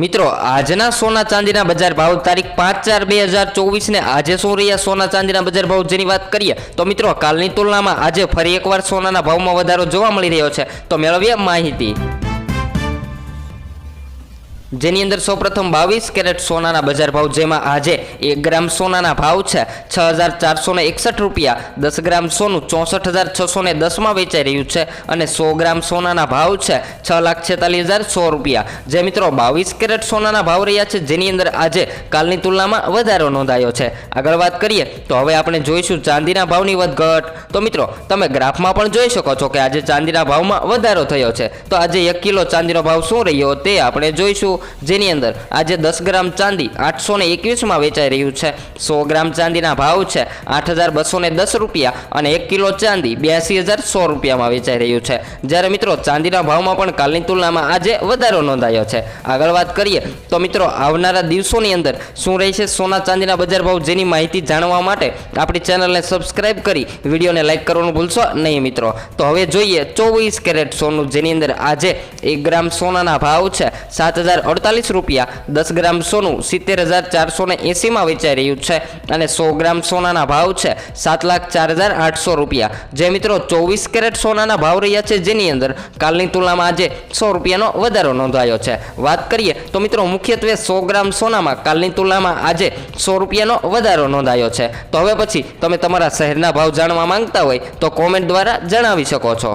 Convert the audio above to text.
મિત્રો, આજના સોના ચાંદીના બજાર ભાવ તારીખ પાંચ ચાર બે હજાર ચોવીસને આજે શું રહ્યા સોના ચાંદીના બજાર ભાવ જેની વાત કરીએ, તો મિત્રો, કાલની તુલનામાં આજે ફરી એકવાર સોનાના ભાવમાં વધારો જોવા મળી રહ્યો છે. તો મેળવીએ માહિતી. જેની અંદર સૌપ્રથમ બાવીસ કેરેટ સોનાના બજાર ભાવ, જેમાં આજે એક ગ્રામ સોનાના ભાવ છે છ હજાર ચારસો એકસઠ રૂપિયા. દસ ગ્રામ સોનું ચોસઠ હજાર છસો ને દસમાં વેચાઈ રહ્યું છે અને સો ગ્રામ સોનાના ભાવ છે છ લાખ છેતાલીસ હજાર સો રૂપિયા. જે મિત્રો બાવીસ કેરેટ સોનાના ભાવ રહ્યા છે, જેની અંદર આજે કાલની તુલનામાં વધારો નોંધાયો છે. આગળ વાત કરીએ તો હવે આપણે જોઈશું ચાંદીના ભાવની વધઘટ. તો મિત્રો, તમે ગ્રાફમાં પણ જોઈ શકો છો કે આજે ચાંદીના ભાવમાં વધારો થયો છે. તો આજે એક કિલો ચાંદીનો ભાવ શું રહ્યો તે આપણે જોઈશું. જેની અંદર આજે દસ ગ્રામ ચાંદી આઠસો ને એકવીસમાં વેચાઈ રહ્યું છે. સો ગ્રામ ચાંદીના ભાવ છે આઠ હજાર બસો ને દસ રૂપિયા અને એક કિલો ચાંદી બ્યાસી હજાર સો રૂપિયામાં વેચાઈ રહ્યું છે. જ્યારે મિત્રો ચાંદીના ભાવમાં પણ કાલની તુલનામાં આજે વધારો નોંધાયો છે. આગળ વાત કરીએ તો મિત્રો આવનારા દિવસોની અંદર શું રહેશે સોના ચાંદીના બજાર ભાવ જેની માહિતી જાણવા માટે આપણી ચેનલને સબસ્ક્રાઇબ કરી વિડીયોને લાઇક કરવાનું ભૂલશો નહીં મિત્રો. તો હવે જોઈએ ચોવીસ કેરેટ સોનું જેની અંદર આજે એક ગ્રામ સોનાના ભાવ છે સાત હજાર અડતાલીસ રૂપિયા, દસ ગ્રામ સોનું, સિત્તેર હજાર ચારસો ને એંસીમાં વેચાઈ રહ્યું છે અને સો ગ્રામ સોનાના ભાવ છે સાત લાખ ચાર હજાર આઠસો રૂપિયા. જે મિત્રો ચોવીસ કેરેટ સોનાના ભાવ રહ્યા છે જેની અંદર કાલની તુલનામાં આજે સો રૂપિયાનો વધારો નોંધાયો છે. વાત કરીએ તો મિત્રો મુખ્યત્વે સો ગ્રામ સોનામાં કાલની તુલનામાં આજે સો રૂપિયાનો વધારો નોંધાયો છે. તો હવે પછી તમે તમારા શહેરના ભાવ જાણવા માંગતા હોય તો કોમેન્ટ દ્વારા જણાવી શકો છો.